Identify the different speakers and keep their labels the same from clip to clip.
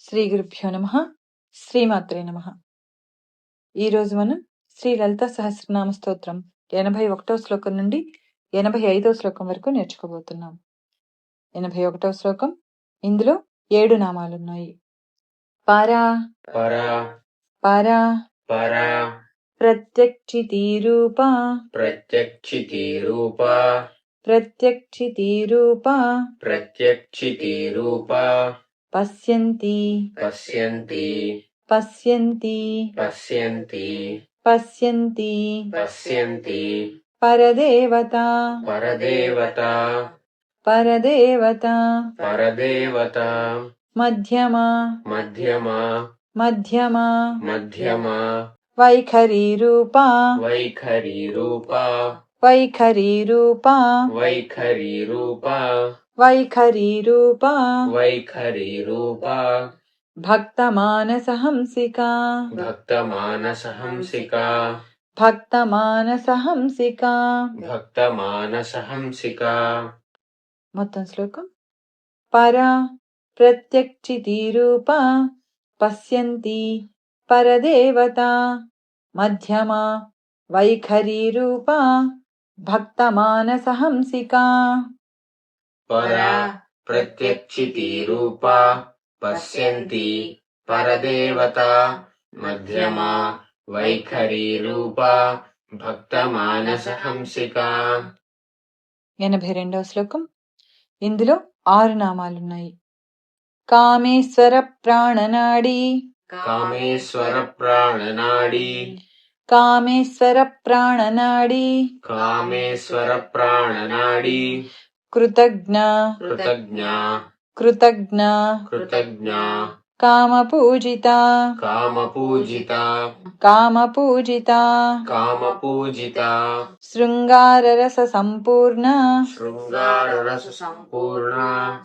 Speaker 1: శ్రీ గురుభ్యో నమ శ్రీమాత్రే నమ. ఈరోజు మనం శ్రీ లలిత సహస్రనామ స్తోత్రం ఎనభై ఒకటో శ్లోకం నుండి ఎనభై ఐదో శ్లోకం వరకు నేర్చుకోబోతున్నాం. ఎనభై ఒకటో శ్లోకం ఇందులో ఏడు నామాలున్నాయి. పరా.
Speaker 2: పరా.
Speaker 1: పరా.
Speaker 2: పరా.
Speaker 1: ప్రత్యక్షితి రూప
Speaker 2: ప్రత్యక్షితి రూప
Speaker 1: ప్రత్యక్షితి రూప
Speaker 2: ప్రత్యక్షితి రూప
Speaker 1: పశ్యంతి
Speaker 2: పశ్యంతి
Speaker 1: పశ్యంతి
Speaker 2: పశ్యంతి
Speaker 1: పశ్యంతి
Speaker 2: పశ్యంతి
Speaker 1: పరదేవత
Speaker 2: పరదేవత
Speaker 1: పరదేవత
Speaker 2: పరదేవత
Speaker 1: మధ్యమ
Speaker 2: మధ్యమ
Speaker 1: మధ్యమ
Speaker 2: మధ్యమ
Speaker 1: వైఖరి రూప
Speaker 2: వైఖరి రూప
Speaker 1: వైఖరి రూప.
Speaker 2: వైఖరి రూప.
Speaker 1: వైఖరి రూప.
Speaker 2: వైఖరి రూప.
Speaker 1: భక్తమానసహంసిక.
Speaker 2: భక్తమానసహంసిక.
Speaker 1: భక్తమానసహంసిక.
Speaker 2: భక్తమానసహంసిక.
Speaker 1: మొత్తం శ్లోకం. పర ప్రత్యక్షితి రూప. పశ్యంతి పరదేవత. మధ్యమ వైఖరి రూప. భక్తమానసహంసిక
Speaker 2: పరా ప్రత్యక్షితి రూప పశ్యంతి పరదేవత మధ్యమా వైఖరి రూప భక్తమానసహంసిక
Speaker 1: ఎనభై రెండవ శ్లోకం. ఇందులో ఆరు నామాలున్నాయి. కామేశ్వర ప్రాణనాడి.
Speaker 2: కామేశ్వర ప్రాణనాడి.
Speaker 1: కామేశ్వర ప్రాణనాడి
Speaker 2: కామేశ్వర ప్రాణనాడి
Speaker 1: కృతజ్ఞ
Speaker 2: కృతజ్ఞ
Speaker 1: కృతజ్ఞ
Speaker 2: కృతజ్ఞ
Speaker 1: కామపూజిత
Speaker 2: కామపూజిత
Speaker 1: కామపూజిత
Speaker 2: కామపూజిత
Speaker 1: శృంగారరస సంపూర్ణ
Speaker 2: శృంగారరస సంపూర్ణ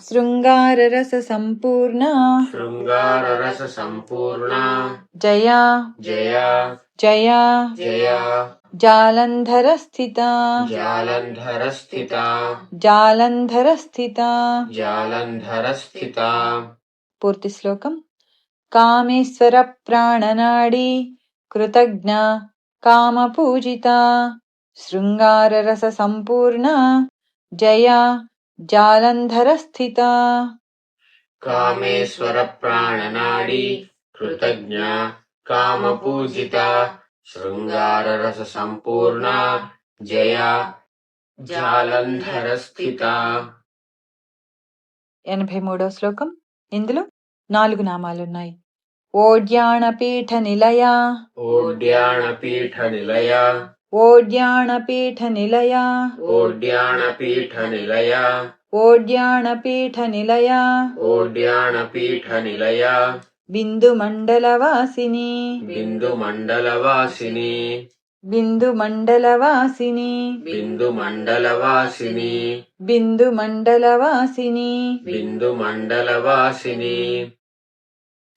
Speaker 1: శృంగారరస సంపూర్ణ
Speaker 2: శృంగారరస సంపూర్ణ
Speaker 1: జయ
Speaker 2: జయ
Speaker 1: జయ
Speaker 2: జయ
Speaker 1: పూర్తి శ్లోకం. కామేశ్వర ప్రాణనాడి కృతజ్ఞ కామపూజిత శృంగారరస సంపూర్ణ జయ జాలంధర స్థిత
Speaker 2: కామేశ్వర ప్రాణనాడి కృతజ్ఞ కామపూజిత శృంగారరస సంపూర్ణ జయ జాలంధర స్థిత
Speaker 1: ఎనభై మూడవ శ్లోకం. ఇందులో నాలుగు నామాలున్నాయి. ఓడ్యాణపీఠ నిలయ
Speaker 2: ఓడ్యాణపీఠ నిలయ
Speaker 1: ఓడ్యాణపీఠ నిలయ
Speaker 2: ఓడ్యాణపీఠ నిలయ
Speaker 1: ఓడ్యాణపీఠ నిలయ
Speaker 2: ఓడ్యాణపీఠ నిలయ
Speaker 1: బిందు మండలవాసిని
Speaker 2: బిందు మండలవాసిని
Speaker 1: బిందు మండలవాసిని
Speaker 2: బిందు మండలవాసిని
Speaker 1: బిందు మండలవాసిని
Speaker 2: బిందు మండలవాసిని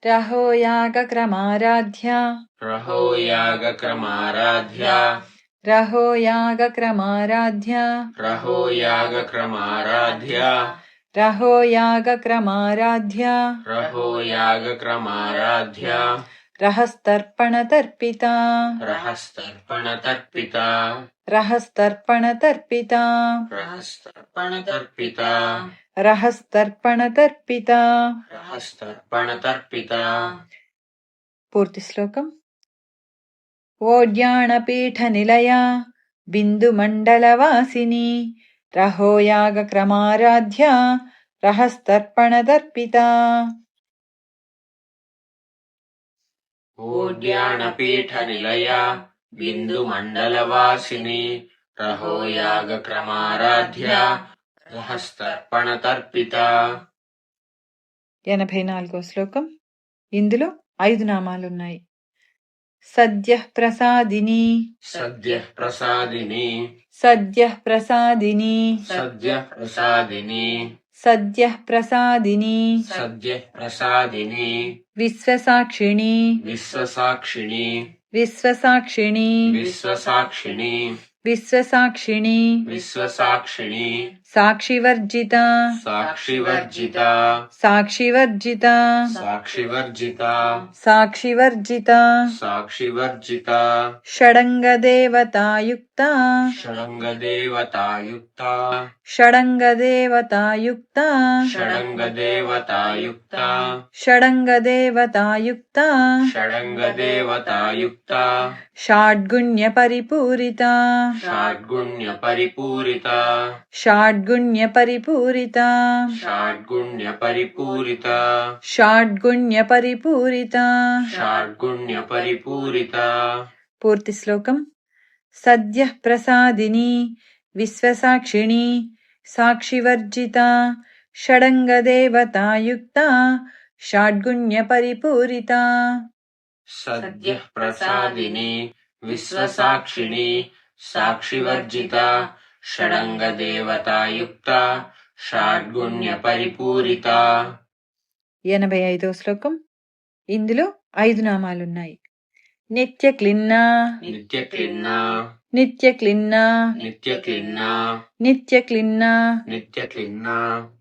Speaker 1: రహోయాగ క్రమారాధ్య.
Speaker 2: క్రమారాధ్య
Speaker 1: రహోయాగ క్రమారాధ్య.
Speaker 2: క్రమారాధ్య
Speaker 1: రహోయాగ క్రమారాధ్య.
Speaker 2: రహోయాగ క్రమారాధ్య.
Speaker 1: రహస్తర్పణ తర్పిత
Speaker 2: రహస్తర్పణ తర్పిత
Speaker 1: రహస్తర్పణ తర్పిత
Speaker 2: రహస్తర్పణ తర్పిత
Speaker 1: రహస్తర్పణ తర్పిత
Speaker 2: రహస్తర్పణ తర్పిత
Speaker 1: పూర్తి శ్లోకం రహోయాగ క్రమారాధ్య రహస్తర్పణ తర్పిత ఎనభై నాలుగో శ్లోకం. ఇందులో ఐదు నామాలున్నాయి. సద్య ప్రసాదిని
Speaker 2: సద్య ప్రసాదిని
Speaker 1: సద్య ప్రసాదిని
Speaker 2: సద్య ప్రసాదిని
Speaker 1: సద్య ప్రసాదిని
Speaker 2: సద్య ప్రసాదిని
Speaker 1: విశ్వసాక్షిణి
Speaker 2: విశ్వసాక్షిణి
Speaker 1: విశ్వసాక్షిణి
Speaker 2: విశ్వసాక్షిణి
Speaker 1: విశ్వసాక్షిణి
Speaker 2: విశ్వసాక్షిణి साक्षिवर्जिता।
Speaker 1: साक्षिवर्जिता।
Speaker 2: साक्षिवर्जिता।
Speaker 1: साक्षिवर्जिता।
Speaker 2: साक्षिवर्जिता।
Speaker 1: साक्षिवर्जिता।
Speaker 2: षडङ्गदेवतायुक्ता।
Speaker 1: षडङ्गदेवतायुक्ता।
Speaker 2: षडङ्गदेवतायुक्ता।
Speaker 1: षडङ्गदेवतायुक्ता।
Speaker 2: षडङ्गदेवतायुक्ता।
Speaker 1: षडङ्गदेवतायुक्ता। षाड्गुण्यपरिपूरिता।
Speaker 2: षाड्गुण्यपरिपूरिता। षाड्
Speaker 1: షాడ్గుణ్య పరిపూరిత
Speaker 2: షాడ్గుణ్య పరిపూరిత
Speaker 1: షాడ్గుణ్య పరిపూరిత
Speaker 2: షాడ్గుణ్య పరిపూరిత
Speaker 1: పూర్తి శ్లోకం. సద్య ప్రసాదిని విశ్వసాక్షిణి సాక్షివర్జిత షడంగ దేవతాయుక్త షాడ్గుణ్య పరిపూరిత
Speaker 2: సద్య ప్రసాదిని విశ్వసాక్షిణి సాక్షివర్జిత షడంగదేవతాయుక్త షాడ్గుణ్య పరిపూరిత
Speaker 1: ఎనభై ఐదో శ్లోకం. ఇందులో ఐదు నామాలున్నాయి. నిత్య క్లిన్న.
Speaker 2: నిత్య క్లిన్న.
Speaker 1: నిత్య క్లిన్న.
Speaker 2: నిత్య క్లిన్న.
Speaker 1: నిత్య క్లిన్న.
Speaker 2: నిత్య క్లిన్న.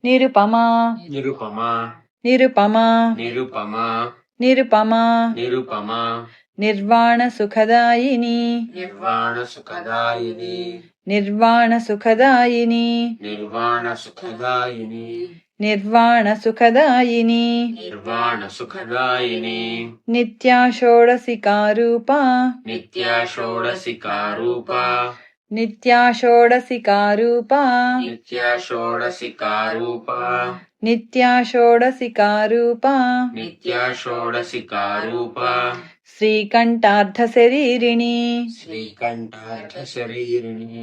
Speaker 1: నిరుపమా.
Speaker 2: నిరుపమ.
Speaker 1: నిరుపమా.
Speaker 2: నిరుపమ.
Speaker 1: నిరుపమా.
Speaker 2: నిరుపమ.
Speaker 1: నిర్వాణసుఖదాయిని. నిర్వాణసుఖదాయిని.
Speaker 2: నిర్వాణసుఖదాయిని. నిర్వాణసుఖదాయిని.
Speaker 1: నిర్వాణసుఖదాయిని. నిర్వాణసుఖదాయిని.
Speaker 2: నిత్యాషోడసికారూపా నిత్యాషోడసికారూపా
Speaker 1: నిత్యాషోడసికారూపా నిత్యాషోడసికారూపా
Speaker 2: నిత్యాషోడసికారూపా నిత్యాషోడసికారూపా
Speaker 1: శ్రీకంఠార్థ శరీరిణి
Speaker 2: శ్రీకంఠార్థ శరీరిణి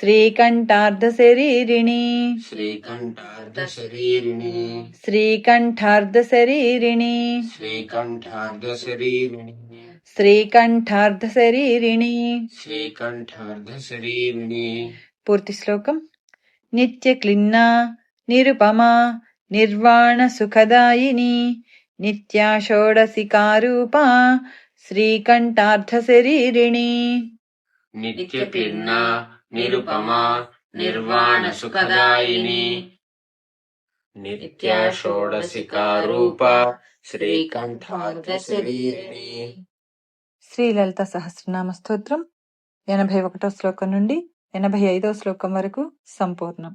Speaker 1: శ్రీకంఠార్థ శరీరిణి
Speaker 2: శ్రీకంఠార్థ శరీరిణి
Speaker 1: శ్రీకంఠార్థ శరీరిణి
Speaker 2: శ్రీకంఠార్థ శరీరిణి
Speaker 1: శ్రీకంఠార్థ శరీరిణి
Speaker 2: శ్రీకంఠార్థ శరీరిణి
Speaker 1: పూర్తి శ్లోకం. నిత్య క్లిన్న నిరుపమా నిర్వాణ సుఖదాయిని నిత్యా షోడశికారూపా శ్రీకంఠార్థ శరీరిణి
Speaker 2: నిత్య క్లిన్న నిరుపమ నిర్వాణ సుఖదాయిని నిత్య షోడశికారూప శ్రీకంఠార్థ శరీరిణి
Speaker 1: శ్రీ లలిత సహస్రనామ స్తోత్రం ఎనభై ఒకటో శ్లోకం నుండి ఎనభై ఐదో శ్లోకం వరకు సంపూర్ణం.